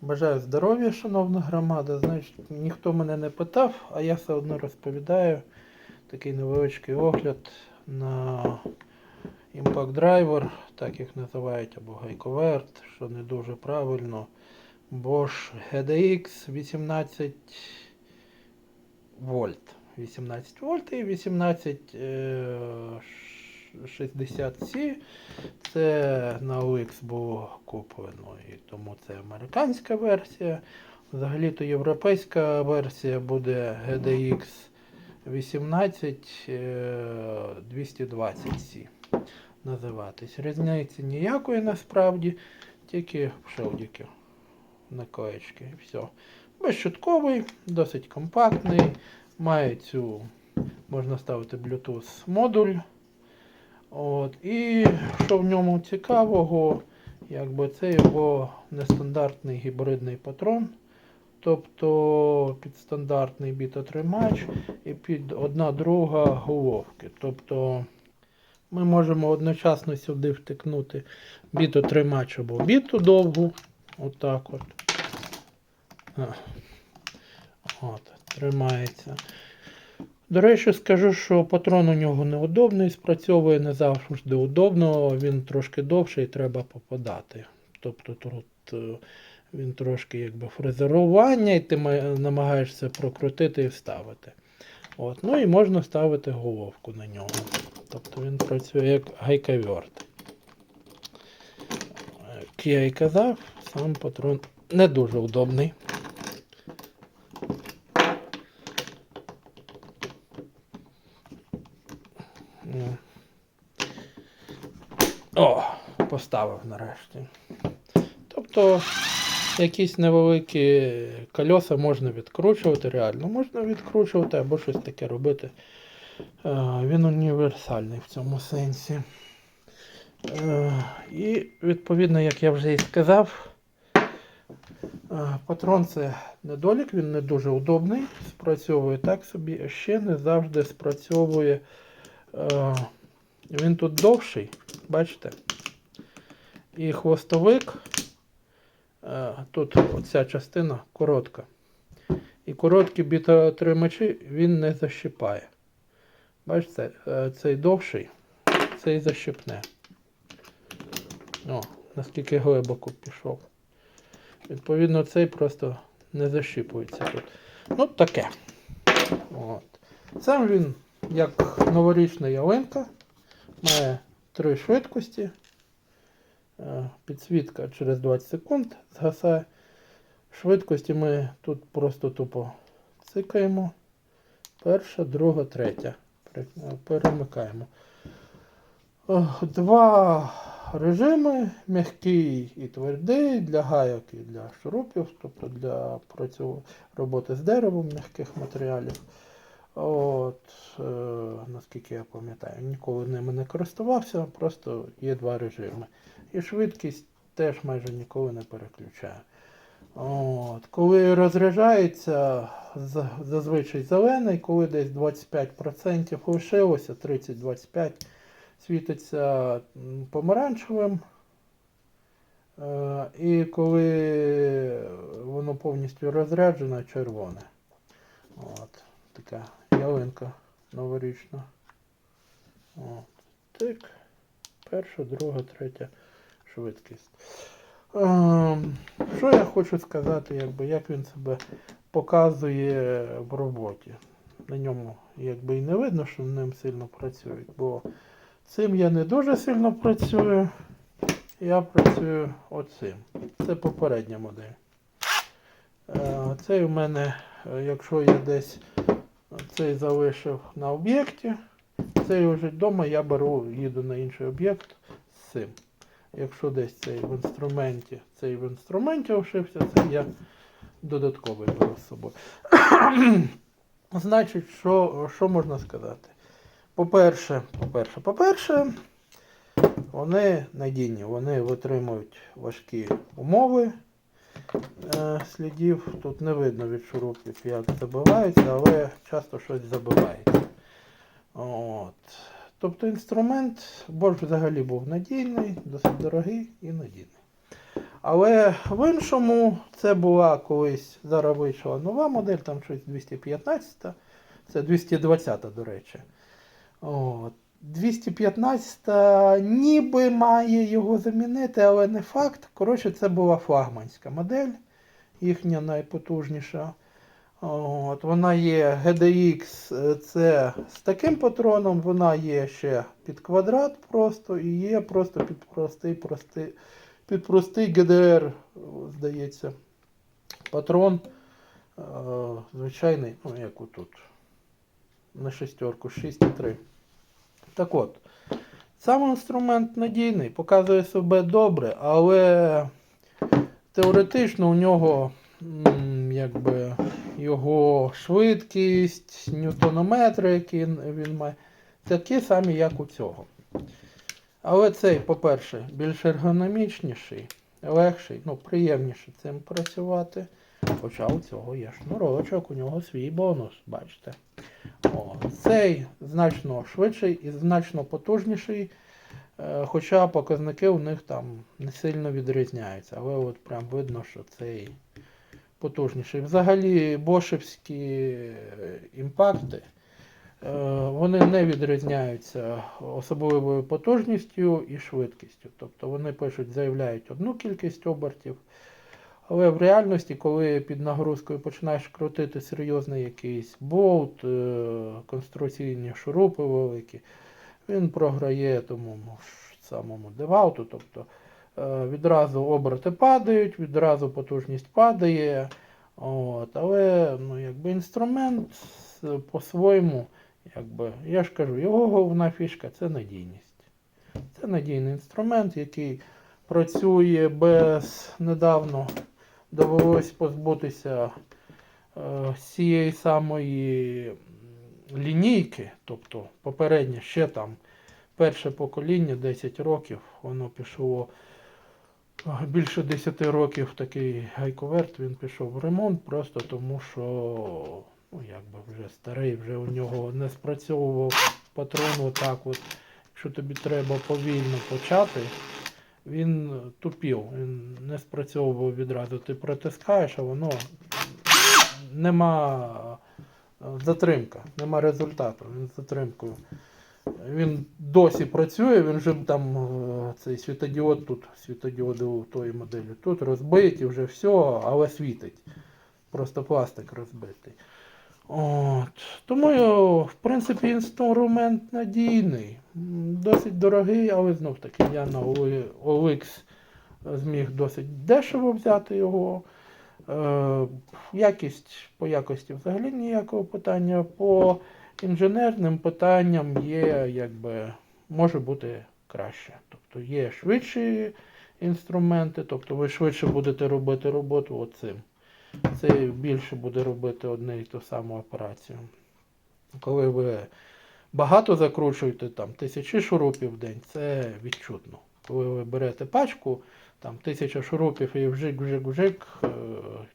Бажаю здоров'я, шановна громада. Значить, ніхто мене не питав, а я все одно розповідаю. Такий невеличкий огляд на Impact Driver, так їх називають, або гайковерт, що не дуже правильно. Bosch GDX 18 вольт. 18 вольт і 18 е, 60C. Це на OX було куплено, і тому це американська версія. Взагалі-то європейська версія буде GDX 18 е, 220C називатись. Різниці ніякої насправді, тільки пшевдики, наклеєчки і все. Безщутковий, досить компактний, має цю, можна ставити Bluetooth модуль. От, і що в ньому цікавого, якби це його нестандартний гібридний патрон. Тобто під стандартний бітотримач і під одна друга головки. Тобто ми можемо одночасно сюди втикнути бітотримач або біту довгу. Отак от. От, тримається. До речі, скажу, що патрон у нього неудобний, спрацьовує не завжди удобно, він трошки довший і треба попадати. Тобто тут е, він трошки якби фрезерування, і ти намагаєшся прокрутити і вставити. От. Ну і можна ставити головку на нього. Тобто він працює як гайковерт. Як я і казав, сам патрон не дуже удобний. Ну. О, поставив нарешті. Тобто якісь невеликі кольоса можна відкручувати, реально можна відкручувати або щось таке робити. Е, Він універсальний в цьому сенсі. Е, І відповідно, як я вже і сказав, е, патрон це недолік, він не дуже удобний, спрацьовує так собі, а ще не завжди спрацьовує. Він тут довший, бачите? І хвостовик, е, тут оця частина коротка. І короткі бітотримачі він не защипає. Бачите, е, цей довший, цей защипне. О, наскільки глибоко пішов. Відповідно, цей просто не защіпується тут. Ну, таке. От. Сам він як новорічна ялинка. Має три швидкості. Е, Підсвітка через 20 секунд згасає. Швидкості ми тут просто тупо цикаємо. Перша, друга, третя. Перемикаємо. Е, Два режими: м'який і твердий для гайок і для шурупів, тобто для роботи з деревом м'яких матеріалів. От, е, наскільки я пам'ятаю, ніколи ними не користувався, просто є два режими. І швидкість теж майже ніколи не переключаю. От, коли розряджається, зазвичай зелений, коли десь 25% лишилося, 30-25%, світиться помаранчевим. Е, І коли воно повністю розряджене, червоне. От, така ялинка новорічна. От, тик. Перша, друга, третя швидкість. Ем, що я хочу сказати, якби, як він себе показує в роботі. На ньому якби і не видно, що ним сильно працюють, бо цим я не дуже сильно працюю. Я працюю оцим. Це попередня модель. Е, Цей у мене, е, якщо я десь цей залишив на об'єкті, цей лежить вдома, я беру, їду на інший об'єкт з цим. Якщо десь цей в інструменті, цей в інструменті лишився, це я додатковий беру з собою. Значить, що, що можна сказати? По-перше, по-перше, по-перше, вони надійні, вони витримують важкі умови е, слідів. Тут не видно від шурупів, як забиваються, але часто щось забивається. От. Тобто інструмент Bosch взагалі був надійний, досить дорогий і надійний. Але в іншому це була колись зараз вийшла нова модель, там щось 215, це 220, до речі. От. 215 ніби має його замінити, але не факт. Коротше, це була флагманська модель, їхня найпотужніша. От, вона є GDX, це з таким патроном, вона є ще під квадрат просто і є просто під простий, простий, під простий GDR, здається, патрон. Е, звичайний, ну як отут. На шестерку, 6,3. Так от, сам інструмент надійний, показує себе добре, але теоретично у нього якби його швидкість, ньютонометри, які він має, такі самі, як у цього. Але цей, по-перше, більш ергономічніший, легший, ну, приємніше цим працювати. Хоча у цього є шнурочок, у нього свій бонус, бачите. О, цей значно швидший і значно потужніший, е, хоча показники у них там не сильно відрізняються. Але от прям видно, що цей потужніший. Взагалі бошевські е, імпакти, е, вони не відрізняються особливою потужністю і швидкістю. Тобто вони пишуть, заявляють одну кількість обертів. Але в реальності, коли під нагрузкою починаєш крутити серйозний якийсь болт, е, конструкційні шурупи великі, він програє тому самому девауту. Тобто е, відразу оберти падають, відразу потужність падає. От, але ну, якби інструмент по-своєму, якби, я ж кажу, його головна фішка це надійність. Це надійний інструмент, який працює без недавно довелось позбутися е, цієї самої лінійки, тобто попереднє ще там перше покоління, 10 років, воно пішло е, більше 10 років такий гайковерт, він пішов в ремонт просто тому, що ну, якби вже старий, вже у нього не спрацьовував патрон отак от. Якщо тобі треба повільно почати, він тупів, він не спрацьовував відразу. Ти протискаєш, а воно нема е, затримка, нема результату. Він затримкою. Він досі працює, він вже там е, цей світодіод тут, світодіоди у тої моделі тут розбиті, вже все, але світить. Просто пластик розбитий. От. Тому, в принципі, інструмент надійний. Досить дорогий, але знов таки я на OLX зміг досить дешево взяти його. Е, якість по якості взагалі ніякого питання. По інженерним питанням є, якби, може бути краще. Тобто є швидші інструменти, тобто ви швидше будете робити роботу оцим. Це більше буде робити одне і ту саму операцію. Коли ви багато закручуєте, там тисячі шурупів в день, це відчутно. Коли ви берете пачку, там тисяча шурупів і вжик-вжик-вжик, е,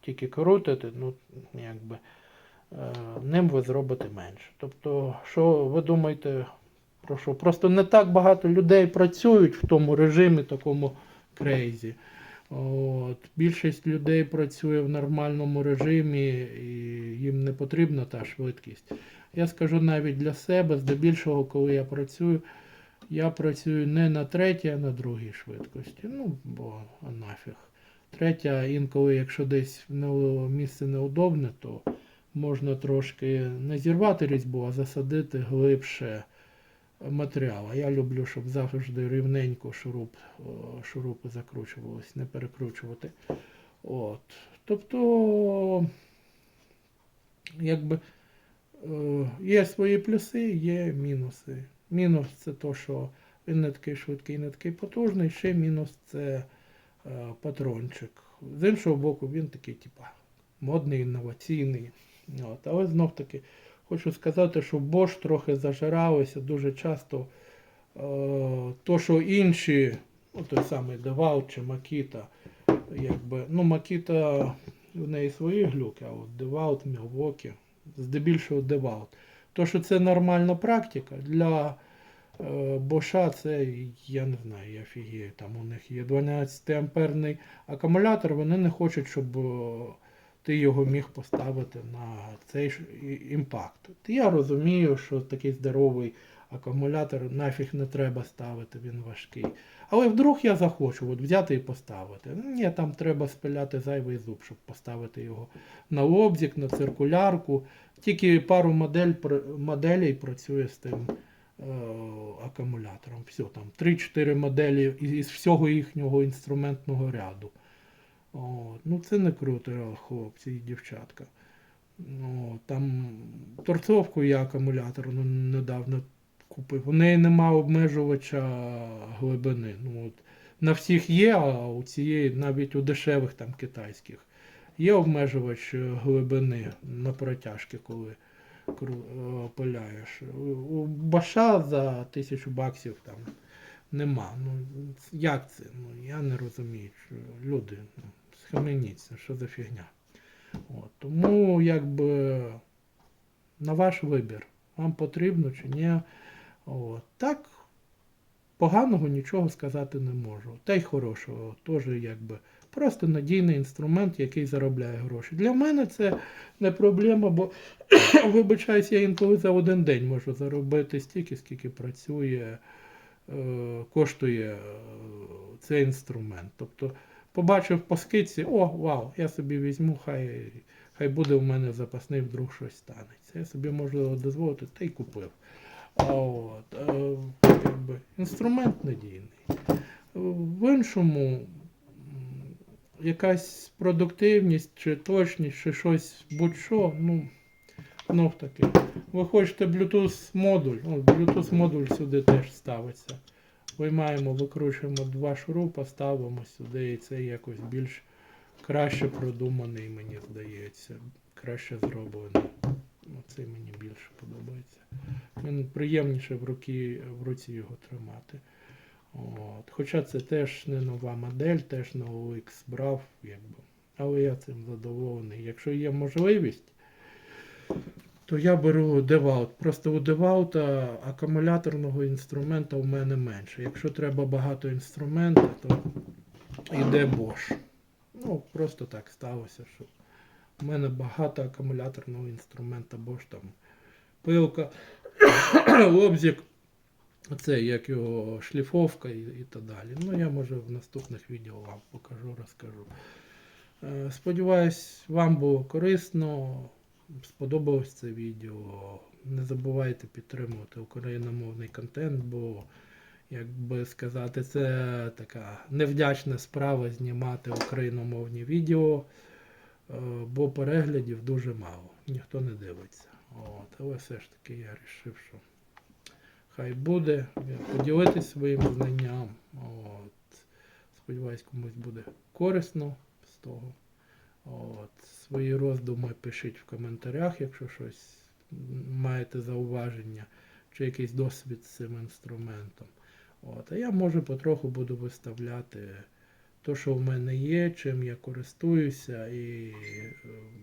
тільки крутите, ну, якби, е, ним ви зробите менше. Тобто, що ви думаєте, про що? Просто не так багато людей працюють в тому режимі, такому крейзі. От, більшість людей працює в нормальному режимі і їм не потрібна та швидкість. Я скажу навіть для себе, здебільшого, коли я працюю, я працюю не на третій, а на другій швидкості. Ну, бо а нафіг. Третя, інколи, якщо десь не- місце неудобне, то можна трошки не зірвати різьбу, а засадити глибше матеріал. А я люблю, щоб завжди рівненько шуруп, шурупи закручувалися, не перекручувати. От. Тобто, якби е, є свої плюси, є мінуси. Мінус це то, що він не такий швидкий, не такий потужний. Ще мінус це е, патрончик. З іншого боку, він такий, типа, модний, інноваційний. От. Але знов таки, хочу сказати, що Bosch трохи зажиралося дуже часто. Е, то, що інші, ну, той самий Девал чи Макіта, якби, ну, Макіта в неї свої глюки, а от Деваут, Milwaukee, здебільшого Деваут. То, що це нормальна практика для Е, Боша це, я не знаю, я фігію. Там у них є 12 амперний акумулятор, вони не хочуть, щоб е, ти його міг поставити на цей імпакт. Я розумію, що такий здоровий акумулятор нафіг не треба ставити, він важкий. Але вдруг я захочу от взяти і поставити. Ні, там треба спиляти зайвий зуб, щоб поставити його на лобзик, на циркулярку. Тільки пару модель, моделей працює з тим е, акумулятором. Все, там 3-4 моделі із всього їхнього інструментного ряду. От. Ну це не круто, хлопці і дівчатка. Ну, там торцовку я акумулятор ну, недавно купив. У неї нема обмежувача глибини. Ну, от, на всіх є, а у цієї навіть у дешевих там китайських є обмежувач е, глибини на протяжки, коли е, пиляєш. У- У Баша за тисячу баксів там нема. Ну, як це? Ну, я не розумію. Що люди, ну, схаменіться, що за фігня. От, тому якби на ваш вибір. Вам потрібно чи ні. От. Так, поганого нічого сказати не можу. Та й хорошого. Теж якби просто надійний інструмент, який заробляє гроші. Для мене це не проблема, бо вибачаюсь, я інколи за один день можу заробити стільки, скільки працює, е, коштує е, цей інструмент. Тобто побачив по скидці, о, вау, я собі візьму, хай, хай буде у мене запасний, вдруг щось станеться. Я собі можу дозволити, та й купив. От, е, якби, інструмент надійний. В іншому якась продуктивність чи точність, чи щось будь-що, ну, знов таки. Ви хочете Bluetooth модуль, Bluetooth модуль сюди теж ставиться. Виймаємо, викручуємо два шурупа, ставимо сюди, і це якось більш краще продуманий, мені здається. Краще зроблений. Ну, Це мені більше подобається. Він приємніше в, руки, в руці його тримати. От. Хоча це теж не нова модель, теж на OX брав, якби. але я цим задоволений. Якщо є можливість, то я беру DeWalt. Просто у DeWalt акумуляторного інструмента у мене менше. Якщо треба багато інструменту, то йде Bosch. Ну, просто так сталося, що у мене багато акумуляторного інструмента Bosch там пилка, лобзик, це як його шліфовка і, і так далі. Ну, я може в наступних відео вам покажу, розкажу. Е, Сподіваюсь, вам було корисно. Сподобалось це відео. Не забувайте підтримувати україномовний контент, бо, як би сказати, це така невдячна справа знімати україномовні відео, е, бо переглядів дуже мало. Ніхто не дивиться. От, але все ж таки я вирішив, що хай буде. Поділитись своїм знанням. От. Сподіваюсь, комусь буде корисно з того. От. Свої роздуми пишіть в коментарях, якщо щось маєте зауваження, чи якийсь досвід з цим інструментом. От. А я може потроху буду виставляти те, що в мене є, чим я користуюся і е,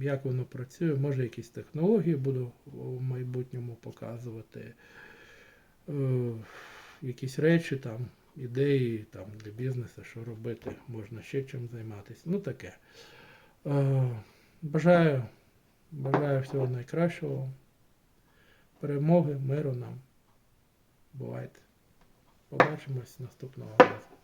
як воно працює. Може якісь технології буду в майбутньому показувати. Е, якісь речі, там, ідеї там, для бізнесу, що робити, можна ще чим займатися. Ну таке. Е, Бажаю, бажаю всього найкращого. Перемоги, миру нам. Бувайте. Побачимось наступного разу.